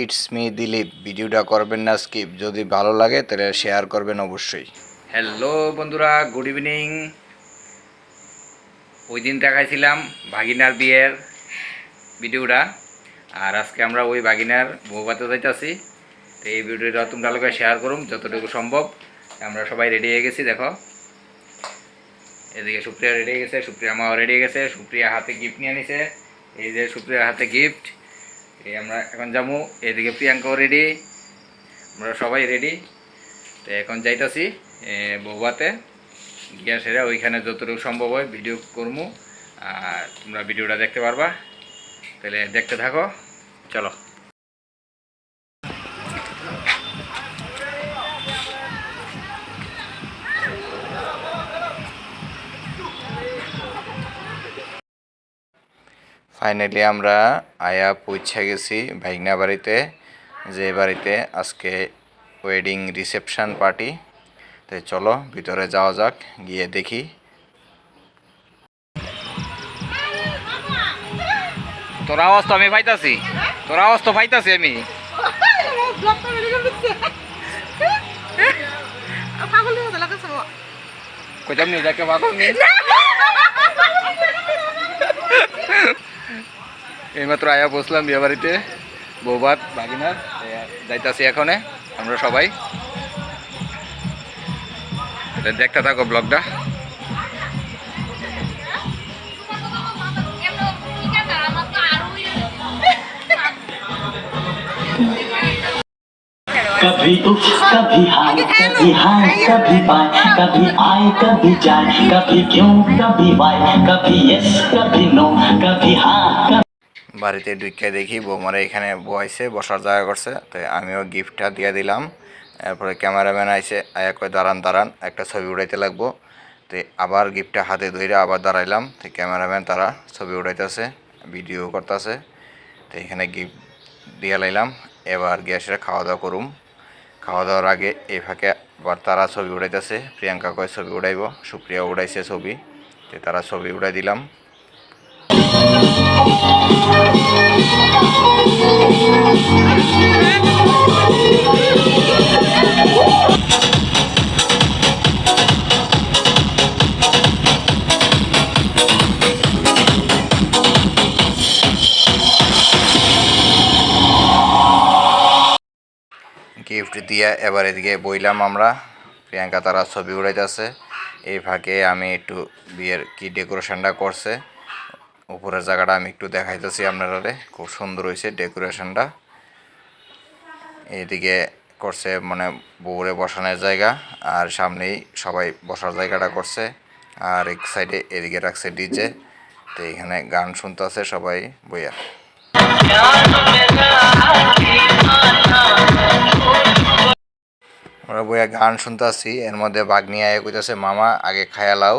It's me Dilip ভিডিওটা করবেন না স্কিপ যদি ভালো লাগে, তাহলে শেয়ার করবেন অবশ্যই। হ্যালো বন্ধুরা। গুড ইভিনিং ওই দিন দেখাইছিলাম ভাগিনার বিয়ের ভিডিওটা। আর আজকে আমরা ওই ভাগিনার বউবাতে যাইতেছি তো এই ভিডিওটা তোমরা শেয়ার করুন যতটুকু সম্ভব। আমরা সবাই রেডি হয়ে গেছি, দেখো। এদিকে সুপ্রিয়া রেডি গেছে, সুপ্রিয়া মাও রেডি গেছে, সুপ্রিয়া হাতে গিফট নিয়ে নিছে এই যে সুপ্রিয়ার হাতে গিফট এই আমরা এখন যাব। এদিকে প্রিয়াঙ্কাও রেডি আমরা সবাই রেডি তো এখন যাইতাছি বৌবাতে গিয়া সেরা ওইখানে যতটুকু সম্ভব হয় ভিডিও করব আর তোমরা ভিডিওটা দেখতে পারবা। তাহলে দেখতে থাকো। চলো। ফাইনালি আমরা আয়া পৌঁছে গেছি ভাইগনা বাড়িতে যে বাড়িতে আজকে ওয়েডিং রিসেপশন পার্টি তো চলো ভিতরে যাওয়া যাক গিয়ে দেখি। তোর আওয়াজ তো আমি পাইতাছি। তোর আওয়াজ তো পাইতাছি আমি। কইতাম নি যাকে পাগল নি এইমাত্র আয়া বসলাম বিয়ে বাড়িতে বৌবাত বাগিনার যাইতাছি এখনে আমরা সবাই তাহলে দেখতে থাকো ব্লগটা कभी उफ कभी हाय कभी हाय कभी बाय कभी आए कभी जाए कभी क्यों कभी वाई कभी यस कभी नो कभी हाँ कभी বাড়িতে ঢুকে দেখি, বৌমারা এখানে বসে, বসার জায়গা করছে। তো আমিও গিফটটা দিয়ে দিলাম। এরপরে ক্যামেরাম্যান আইসে আয়া কয়, দাঁড়ান দাঁড়ান, একটা ছবি উঠাইতে লাগবো। তো আবার গিফটটা হাতে ধরে আবার দাঁড়াইলাম। তো ক্যামেরাম্যান তারা ছবি উঠাইতেছে ভিডিও করতেছে। তো এখানে গিফট দিয়ে লাইলাম। এবার গ্যাসের খাওয়া দাওয়া করুম। খাওয়া দাওয়ার আগে এই ফাঁকে আবার তারা ছবি উঠাইতেছে প্রিয়াঙ্কা কয়, ছবি উঠাইব সুপ্রিয়া উঠাইছে ছবি। তো তারা ছবি উঠাই দিলাম। গিফট দিয়ে এবার এদিকে বইলাম আমরা। প্রিয়াঙ্কা তারা ছবি উড়াইতেছে। এই ফাঁকে আমি একটু বিয়ের কি ডেকোরেশনটা করছে। উপরের জায়গাটা আমি একটু দেখাইতেছি আপনারা খুব সুন্দর হয়েছে ডেকোরেশনটা। এইদিকে করছে মানে বউরে বসানোর জায়গা, আর সামনেই সবাই বসার জায়গাটা করছে, আর এক সাইডে এদিকে রাখছে ডিজে। তো এখানে গান শুনতেছে সবাই বইয়া। আমরা বইয়া গান শুনতেছি, এর মধ্যে বাগনি আয় কইতেছে, মামা, আগে খায়া লাও।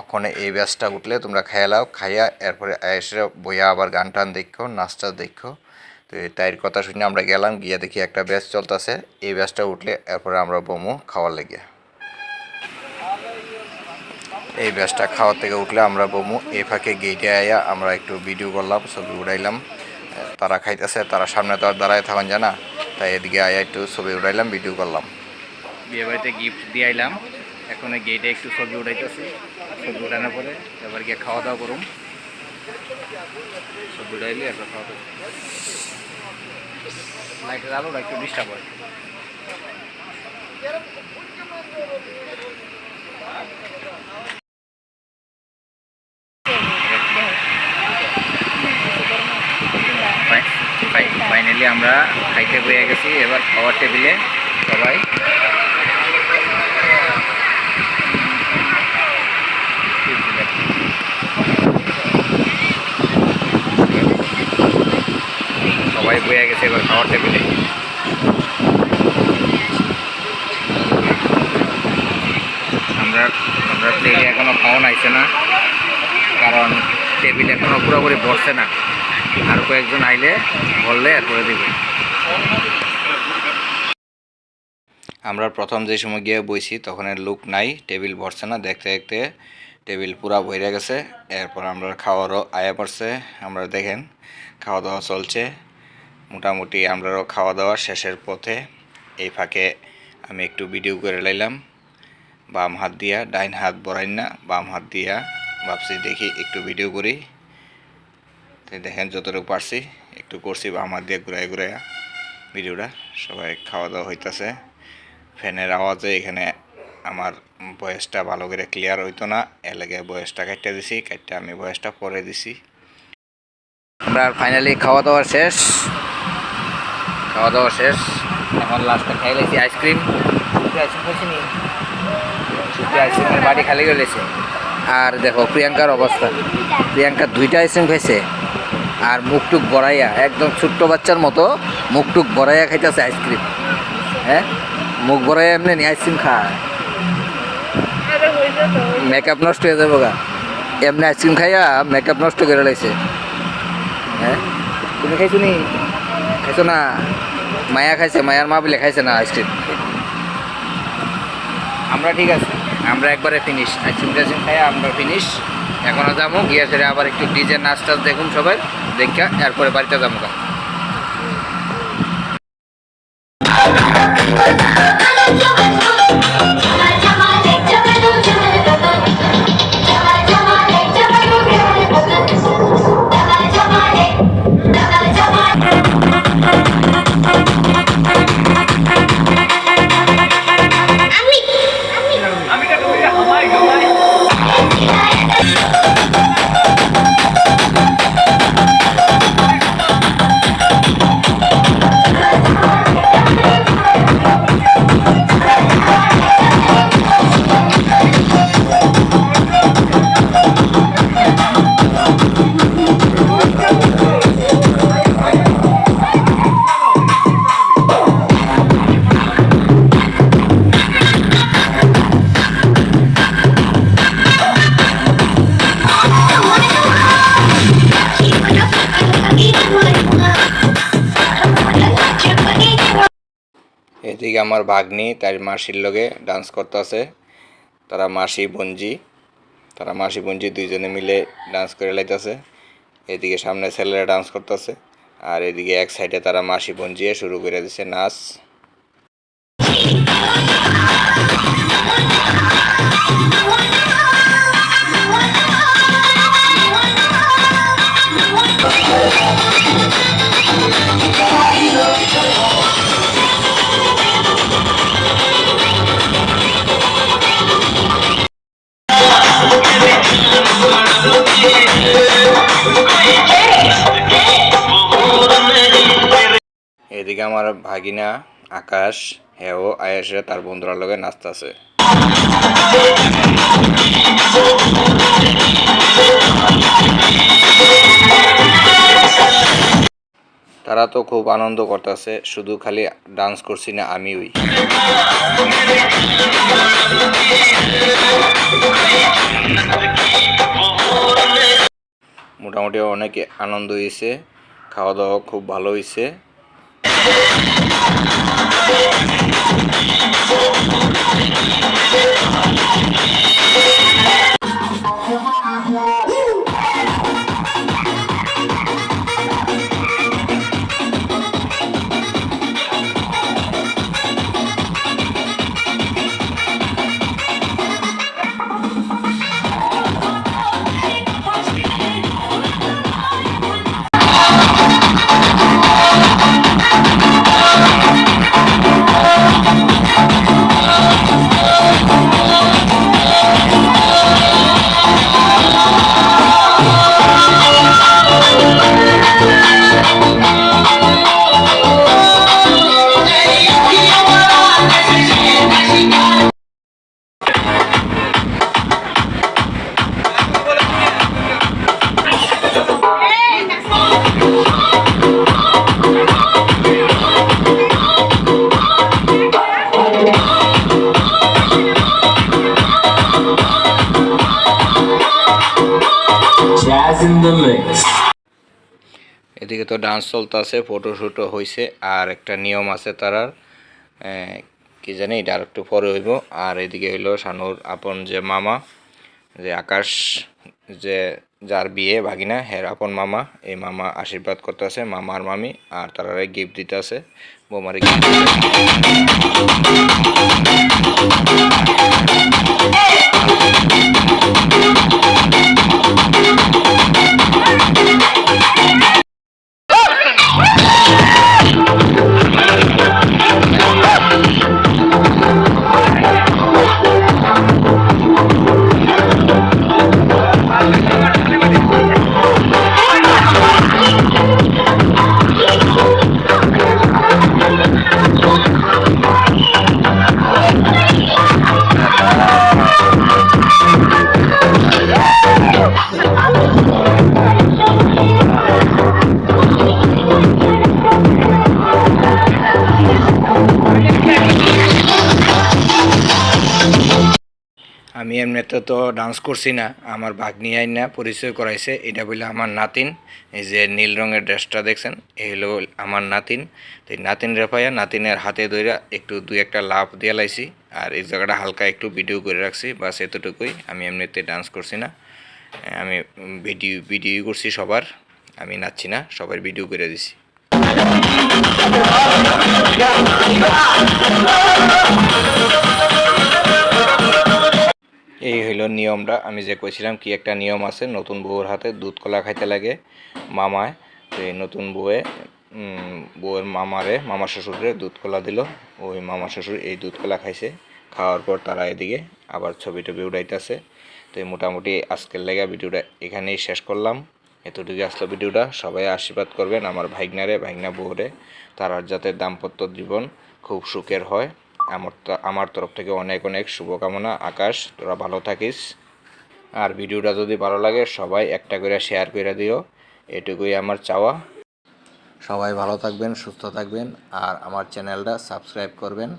ওখানে এই ব্যাসটা উঠলে তোমরা খায়া লাও, খাইয়া এরপরে এসে বইয়া আবার গান টান দেখো, নাচটা দেখো। তো তাইর কথা শুনে আমরা গেলাম, গিয়ে দেখি একটা ব্যাস চলতেছে। এই ব্যাসটা উঠলে এরপরে আমরা বমু খাওয়ার লেগে। এই ব্যাসটা খাওয়ার থেকে উঠলে আমরা বমু। এ ফাঁকে গেটে আয়া আমরা একটু ভিডিও করলাম, ছবি উড়াইলাম। তারা খাইতেছে, তারা সামনে তো আর দাঁড়ায় থাকুন জানা তাই এদিকে আয়া একটু ছবি উড়াইলাম, ভিডিও করলাম। বিয়ে বাড়িতে গিফট দিয়ে আইলাম। এখন এই গেটে একটু সবজি উঠাইতেছি। সবজি উঠানোর পরে এবার গিয়ে খাওয়া দাওয়া করুন সবজি উঠাইলে এরপর খাওয়া দাওয়া লাইটের আলোটা একটু ডিস্টার্ব হয়। ফাইনালি আমরা খাইতে বয়ে গেছি। এবার খাওয়ার টেবিলে সবাই বয়ে খাওয়ার টেবিলে আমরা আমরা প্লেটে এখনও খাওয়া নাইছে না, কারণ টেবিল এখনও পুরোপুরি বসছে না। আর কয়েকজন আইলে বললে এরপরে দেবে। আমরা প্রথম যে সময় গিয়ে বইছি, তখন লুক নাই টেবিল ভরছে না, দেখতে দেখতে টেবিল পুরা ভরে গেছে। এরপর আমরা খাওয়ারও আয়া পড়ছে, আমরা দেখেন খাওয়া দাওয়া চলছে। মোটামুটি আমরাও খাওয়া দাওয়া শেষের পথে এই ফাঁকে আমি একটু ভিডিও করে লাইলাম। বাম হাত দিয়া, ডাইন হাত বড়াই না, বাম হাত দিয়া ভাবছি দেখি একটু ভিডিও করি। দেখেন যতটুকু পারছি, একটু করছি, বাম হাত দিয়ে ঘুরাই ঘুরাইয়া ভিডিওটা সবাই খাওয়া দাওয়া হইতাছে। ফ্যানের আওয়াজে এখানে আমার বয়সটা ভালো করে ক্লিয়ার হইতো না লাগে বয়সটা কাটতে দিছি কাটতে আমি বয়সটা পরে দিছি। আমরা ফাইনালি খাওয়া দাওয়া শেষ। খাওয়া দাওয়া শেষ। এখন লাস্টে খাই লেছি আইসক্রিম আইসক্রিম আইসক্রিমের বাড়ি খালি গেলেছে আর দেখো প্রিয়াঙ্কার অবস্থা। প্রিয়াঙ্কা দুইটা আইসক্রিম খাইছে। আর মুখটুক বড়াইয়া, একদম ছোট্ট বাচ্চার মতো মুখটুক বড়াইয়া খাইতেছে আইসক্রিম হ্যাঁ? মুখ বড়াইয়া এমনি নি আইসক্রিম খায়। মেকআপ নষ্ট হয়ে যাব গা। এমনি আইসক্রিম খাইয়া মেকআপ নষ্ট করে লাইছে হ্যাঁ? তুমি খাইছো নি? খাইছো না? মায়া খাইছে, মায়ার মা বলে খাইছে না আইসক্রিম আমরা ঠিক আছে, আমরা একবারে ফিনিশ আইসক্রিম টাইসক্রিম খাই আমরা ফিনিশ এখনও যাব, গিয়ে সেরে আবার একটু ডিজে নাচ টাচ দেখুন সবাই দেখা এরপরে বাড়িতে যাব এদিকে আমার ভাগ্নি, তার মাসির লগে ডান্স করতে আছে তারা মাসি বঞ্জি তারা মাসি বঞ্জি দুইজনে মিলে ডান্স করে লাইতেছে। এদিকে সামনে ছেলেরা ডান্স করতেছে। আর এদিকে এক সাইডে তারা মাসি বঞ্জিয়ে শুরু করে দিছে নাচ। আমার ভাগিনা আকাশ হ্যাঁ ও আয়াসে তার বন্ধুরার লগে নাচতেছে তারা তো খুব আনন্দ করতেছে, শুধু খালি ডান্স করছি না আমি ওই মোটামুটি অনেক আনন্দ হয়েছে খাওয়া দাওয়া খুব ভালো হয়েছে Jazz এদিকে তো ডান্স চলতেছে ফটো শুটও হয়েছে আর একটা নিয়ম আছে তারার কি জানি, এটা আর একটু পরে হইব। আর এদিকে হইল শানুর আপন যে মামা, যে আকাশ, যে যার বিয়ে ভাগিনা, হের আপন মামা, এই মামা আশীর্বাদ করতে আছে মামা, আর মামি আর তারা গিফট দিতে আছে বৌমারে gift এমনিতে তো ডান্স করছি না, আমার ভাগ্নি আইন না, পরিচয় করাইছে, এটা বলে আমার নাতিন, এই যে নীল রঙের ড্রেসটা দেখছেন, এই হলো আমার নাতিন, তো এই নাতিন রেফাইয়া নাতিনের হাতে ধইরা একটু দুই একটা লাভ দিয়ে লাইছি, আর এই জায়গাটা হালকা একটু ভিডিও করে রাখছি, বাস এতটুকুই, আমি এমনিতে ডান্স করছি না, আমি ভিডিও ভিডিও করছি সবার, আমি নাচছি না, সবার ভিডিও করে দিছি। এই হইল নিয়মটা। আমি যে কইছিলাম কি একটা নিয়ম আছে, নতুন বউয়ের হাতে দুধ কলা খাইতে লাগে মামায়। তো এই নতুন বউয়ে বউয়ের মামারে, মামা শ্বশুরে দুধ কলা দিল। ওই মামা শ্বশুর এই দুধ কলা খাইছে। খাওয়ার পর তারা এদিকে আবার ছবি টবি উঠাইতেছে তো এই মোটামুটি আজকের লেগা ভিডিওটা এখানেই শেষ করলাম। এতটুকু আসলো ভিডিওটা। সবাই আশীর্বাদ করবেন আমার ভাইগনারে, ভাইগনা বউরে। তারা যাতে দাম্পত্য জীবন খুব সুখের হয়। আমার আমার তরফ থেকে অনেক অনেক শুভকামনা। আকাশ, তোরা ভালো থাকিস। আর ভিডিওটা যদি ভালো লাগে, সবাই একটা করে শেয়ার করে দিও। এটুকুই আমার চাওয়া। সবাই ভালো থাকবেন, সুস্থ থাকবেন, আর আমার চ্যানেলটা সাবস্ক্রাইব করবেন।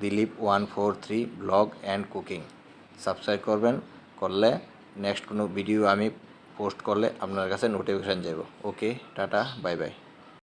Dilip one four three blog and cooking. Subscribe করবেন, করলে নেক্সট কোনো ভিডিও আমি পোস্ট করলে আপনার কাছে নোটিফিকেশান যাব। ওকে টাটা বাই বাই